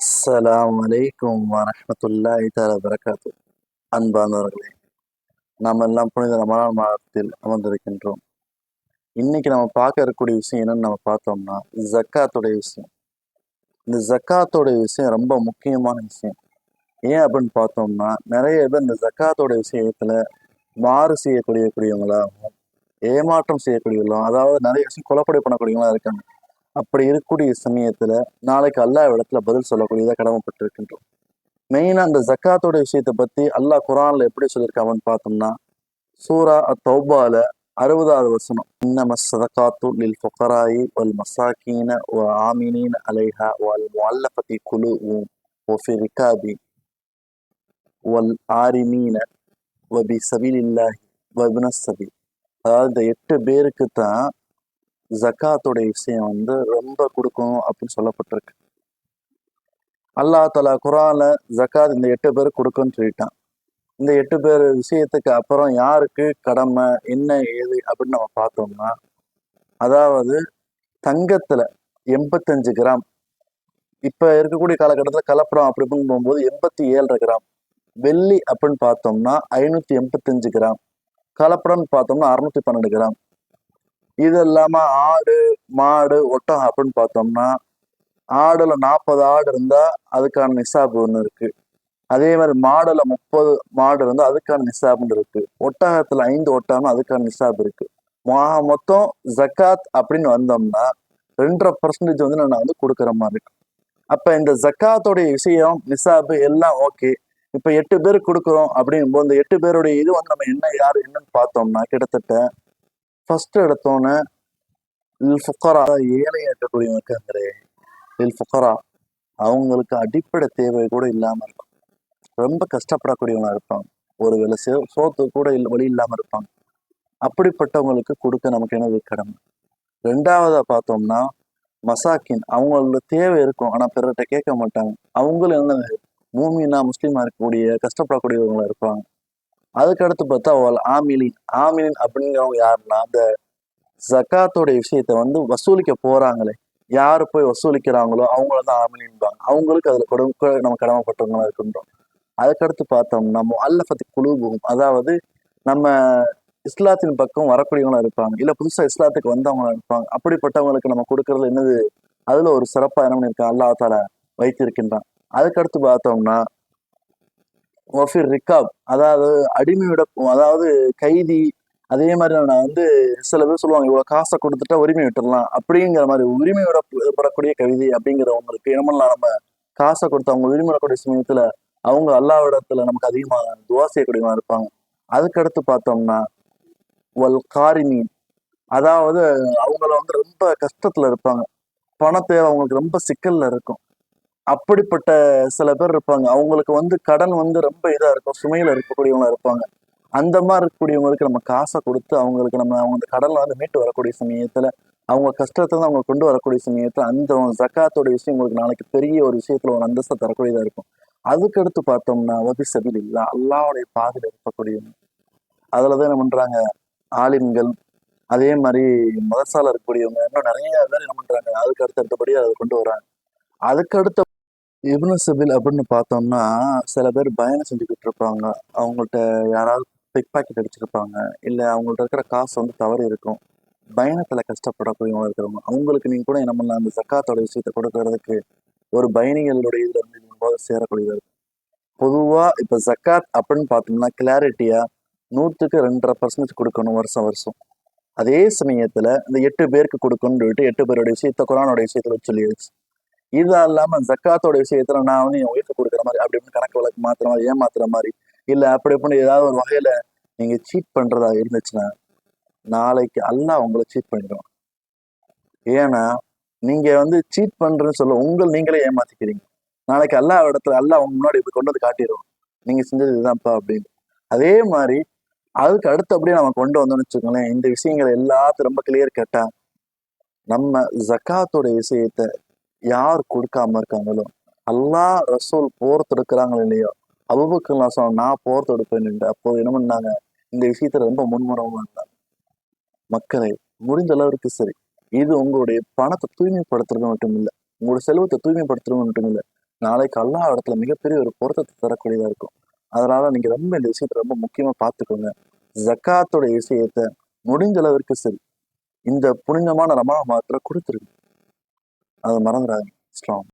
அஸ்லாம் அலைக்கும் வரமத்துல்லா தஆலா வரகாத்து அன்பானவர்களே நாம் எல்லாம் புனித ரமலான் மாதத்தில் அமர்ந்திருக்கின்றோம். இன்னைக்கு நம்ம பார்க்க இருக்கக்கூடிய விஷயம் என்னன்னு நம்ம பார்த்தோம்னா ஜக்காத்துடைய விஷயம். இந்த ஜக்காத்தோடைய விஷயம் ரொம்ப முக்கியமான விஷயம். ஏன் அப்படின்னு பார்த்தோம்னா நிறைய பேர் இந்த ஜக்காத்தோட விஷயத்துல மாறு செய்யக்கூடிய கூடியவங்களாகவும் ஏமாற்றம் செய்யக்கூடியவங்களும் அதாவது நிறைய விஷயம் கொலப்படை பண்ணக்கூடியவங்களா இருக்காங்க. அப்படி இருக்கக்கூடிய சமயத்துல நாளைக்கு அல்லாஹ் இடத்துல பதில் சொல்லக்கூடியதாக கடமைப்பட்டிருக்கின்றோம் மெயினா அந்த ஜக்காத்தோட விஷயத்தை பத்தி அல்லாஹ் குரான்ல எப்படி சொல்லியிருக்காங்கன்னு பார்த்தோம்னா சூரா தௌபால அறுபதாவது வசனம் இன்னம சதகாத்து லில் ஃபுகராயி வல் மசாக்கீன வ ஆமினீன் அலைஹா வல் முல்லஃபதி குலு ஒஃபி ரிகாபி வல் ஆரிமீன வபி சபீலில்லாஹி வபின சபி அதாவது இந்த எட்டு பேருக்கு தான் ஜக்காத்தோடைய விஷயம் வந்து ரொம்ப கொடுக்கணும் அப்படின்னு சொல்லப்பட்டிருக்கு. அல்லாஹ் தலா குரால ஜக்காத் இந்த எட்டு பேர் கொடுக்குன்னு சொல்லிட்டான். இந்த எட்டு பேர் விஷயத்துக்கு அப்புறம் யாருக்கு கடமை என்ன ஏது அப்படின்னு நம்ம பார்த்தோம்னா அதாவது தங்கத்துல எண்பத்தஞ்சு கிராம் இப்ப இருக்கக்கூடிய காலகட்டத்தில் கலப்படம் அப்படி போகும்போது எண்பத்தி ஏழரை கிராம் வெள்ளி அப்படின்னு பார்த்தோம்னா ஐநூத்தி எண்பத்தஞ்சு கிராம் கலப்படம்னு பார்த்தோம்னா அறுநூத்தி பன்னெண்டு கிராம் இது இல்லாம ஆடு மாடு ஒட்டகம் அப்படின்னு பார்த்தோம்னா ஆடுல நாற்பது ஆடு இருந்தா அதுக்கான நிசாபு ஒன்று இருக்கு. அதே மாதிரி மாடுல முப்பது மாடு இருந்தா அதுக்கான நிசாப்னு இருக்கு. ஒட்டகத்துல ஐந்து ஒட்டகம் அதுக்கான நிசாப் இருக்கு. மா- மொத்தம் ஜக்காத் அப்படின்னு வந்தோம்னா ரெண்டரை பர்சன்டேஜ் வந்து நான் வந்து கொடுக்குற மாதிரி இருக்கு. அப்ப இந்த ஜக்காத்தோடைய விஷயம் நிசாபு எல்லாம் ஓகே இப்ப எட்டு பேர் கொடுக்குறோம் அப்படிங்கும்போது இந்த எட்டு பேருடைய இது வந்து நம்ம என்ன யார் என்னன்னு பார்த்தோம்னா கிட்டத்தட்ட ஃபர்ஸ்ட் எடுத்தோன்னே இல் ஃபுக்கரா ஏழையாக இருக்கக்கூடியவங்க இருக்காங்களே இல் ஃபுக்கரா அவங்களுக்கு அடிப்படை தேவை கூட இல்லாமல் இருக்கும். ரொம்ப கஷ்டப்படக்கூடியவங்களாக இருப்பாங்க. ஒரு வேளை சே சோத்து கூட இல்லை வழி இல்லாமல் இருப்பாங்க. அப்படிப்பட்டவங்களுக்கு கொடுக்க நமக்கு என்னது கடமை? ரெண்டாவதாக பார்த்தோம்னா மசாக்கின் அவங்களோட தேவை இருக்கும் ஆனால் பிறர்கிட்ட கேட்க மாட்டாங்க. அவங்களும் என்ன மூமினா முஸ்லீமாக இருக்கக்கூடிய கஷ்டப்படக்கூடியவங்களா இருப்பாங்க. அதுக்கடுத்து பார்த்தா அவள் ஆமிலின் ஆமிலின் அப்படிங்கிறவங்க யாருன்னா அந்த ஜக்காத்தோடைய விஷயத்த வந்து வசூலிக்க போறாங்களே. யாரு போய் வசூலிக்கிறாங்களோ அவங்கள தான் ஆமிலின்பாங்க அவங்களுக்கு அதுல கொடுக்க நம்ம கடமைப்பட்டவங்களா இருக்கின்றோம். அதுக்கடுத்து பார்த்தோம்னா அல்லஃபத்தி குழுவும் அதாவது நம்ம இஸ்லாத்தின் பக்கம் வரக்கூடியவங்களா இருப்பாங்க. இல்லை புதுசாக இஸ்லாத்துக்கு வந்தவங்களா இருப்பாங்க. அப்படிப்பட்டவங்களுக்கு நம்ம கொடுக்கறது என்னது? அதுல ஒரு சிறப்பாக என்ன பண்ணியிருக்கான் அல்லாஹ் தாலா வைத்திருக்கின்றான். அதுக்கடுத்து பார்த்தோம்னா ஒஃபிர் ரிக்காப் அதாவது அடிமையோட அதாவது கைதி அதே மாதிரி நான் வந்து சில பேர் சொல்லுவாங்க இவ்வளவு காசை கொடுத்துட்டா உரிமை விட்டுடலாம் அப்படிங்கிற மாதிரி உரிமையோட பெறக்கூடிய கவிதை அப்படிங்கிறவங்களுக்கு என்னமெல்லாம் நம்ம காசை கொடுத்து அவங்க உரிமை விடக்கூடிய சமயத்துல அவங்க அல்லாவிடத்துல நமக்கு அதிகமாக துவா செய்யக்கூடியவங்க இருப்பாங்க. அதுக்கடுத்து பார்த்தோம்னா வல் காரிமீன். அதாவது அவங்கள வந்து ரொம்ப கஷ்டத்துல இருப்பாங்க. பண தேவை அவங்களுக்கு ரொம்ப சிக்கல்ல இருக்கும். அப்படிப்பட்ட சில பேர் இருப்பாங்க. அவங்களுக்கு வந்து கடன் வந்து ரொம்ப இதாக இருக்கும். சுமையில இருக்கக்கூடியவங்களா இருப்பாங்க. அந்த மாதிரி இருக்கக்கூடியவங்களுக்கு நம்ம காசை கொடுத்து அவங்களுக்கு நம்ம அவங்க அந்த கடன்ல வந்து மீட்டு வரக்கூடிய சமயத்துல அவங்க கஷ்டத்தை தான் அவங்க கொண்டு வரக்கூடிய சமயத்தில் அந்த ஜக்காத்தோட விஷயம் உங்களுக்கு நாளைக்கு பெரிய ஒரு விஷயத்துல ஒரு அந்தஸ்தை தரக்கூடியதா இருக்கும். அதுக்கடுத்து பார்த்தோம்னா வதி சபில் இல்லா அல்லாவுடைய பாதையில இருக்கக்கூடியவங்க. அதுலதான் என்ன பண்றாங்க? ஆலிம்கள் அதே மாதிரி மதசால இருக்கக்கூடியவங்க இன்னும் நிறைய பேர் என்ன பண்றாங்க? அதுக்கு அடுத்த அடுத்தபடி அதை கொண்டு வராங்க. அதுக்கு அடுத்த இப்னு சபில் அப்படின்னு பார்த்தோம்னா சில பேர் பயணம் செஞ்சுக்கிட்டு இருப்பாங்க. அவங்கள்ட்ட யாராவது பிக் பாக்கெட் அடிச்சிருப்பாங்க. இல்லை அவங்கள்ட்ட இருக்கிற காசு வந்து தவறி இருக்கும். பயணத்தில் கஷ்டப்படக்கூடியவங்க இருக்கிறவங்க. அவங்களுக்கு நீங்கள் கூட என்ன பண்ணலாம்? அந்த சக்காத்தோட விஷயத்தை கொடுக்கறதுக்கு ஒரு பயணிகளுடைய இதில் இருந்து போது சேரக்கூடியது பொதுவாக இப்போ ஜக்காத் அப்படின்னு பார்த்தோம்னா கிளாரிட்டியாக நூற்றுக்கு ரெண்டரை பர்சன்டேஜ் கொடுக்கணும் வருஷம் வருஷம். அதே சமயத்தில் இந்த எட்டு பேருக்கு கொடுக்கணும்னு சொல்லிட்டு எட்டு பேருடைய விஷயத்த குரானோட விஷயத்தில் சொல்லியாச்சு. இது இல்லாம ஜக்காத்தோட விஷயத்துல நான் வந்து என் ஒய்ஃபு கொடுக்குற மாதிரி அப்படி இப்படின்னு கணக்கு வழக்கு மாத்துற மாதிரி ஏமாத்துற மாதிரி இல்ல அப்படி இப்படின்னு ஏதாவது ஒரு வகையில நீங்க சீட் பண்றதா இருந்துச்சுன்னா நாளைக்கு அல்லாஹ் உங்களை சீட் பண்ணிடுவான் ஏன்னா நீங்க வந்து சீட் பண்றேன்னு சொல்ல உங்கள் நீங்களே ஏமாத்திக்கிறீங்க. நாளைக்கு அல்லாஹ் இடத்துல அல்லாஹ் உங்க முன்னாடி இப்படி கொண்டு வந்து காட்டிடுவோம் நீங்க செஞ்சது இதுதான்ப்பா அப்படின்னு. அதே மாதிரி அதுக்கு அடுத்து அப்படியே நம்ம கொண்டு வந்தோம்னு வச்சுக்கோங்களேன் இந்த விஷயங்களை எல்லாத்தையும் ரொம்ப கிளியர் கேட்டா நம்ம ஜக்காத்தோட விஷயத்த யார் கொடுக்காம இருக்காங்களோ அல்லாஹ் ரசூல் போர் தொடுக்கிறாங்களோ இல்லையோ அபுபக்கர்லாம் சொன்ன நான் போர் தொடுப்பேன் அப்போது என்ன பண்ணாங்க? இந்த விஷயத்துல ரொம்ப முன்முறமா இருந்தாங்க. மக்களை முடிஞ்ச அளவிற்கு சரி. இது உங்களுடைய பணத்தை தூய்மைப்படுத்துறது மட்டும் இல்லை. உங்களோட செல்வத்தை தூய்மைப்படுத்துறது மட்டும் இல்லை. நாளைக்கு அல்லா இடத்துல மிகப்பெரிய ஒரு பொருத்தத்தை தரக்கூடியதா இருக்கும். அதனால நீங்க ரொம்ப இந்த விஷயத்தை ரொம்ப முக்கியமா பார்த்துக்கோங்க. ஜக்காத்தோட விஷயத்தை முடிஞ்ச அளவிற்கு சரி. இந்த புனிதமான ரமண மாதத்துல கொடுத்துருங்க. அதை மறந்துடாது ஸ்ட்ராங்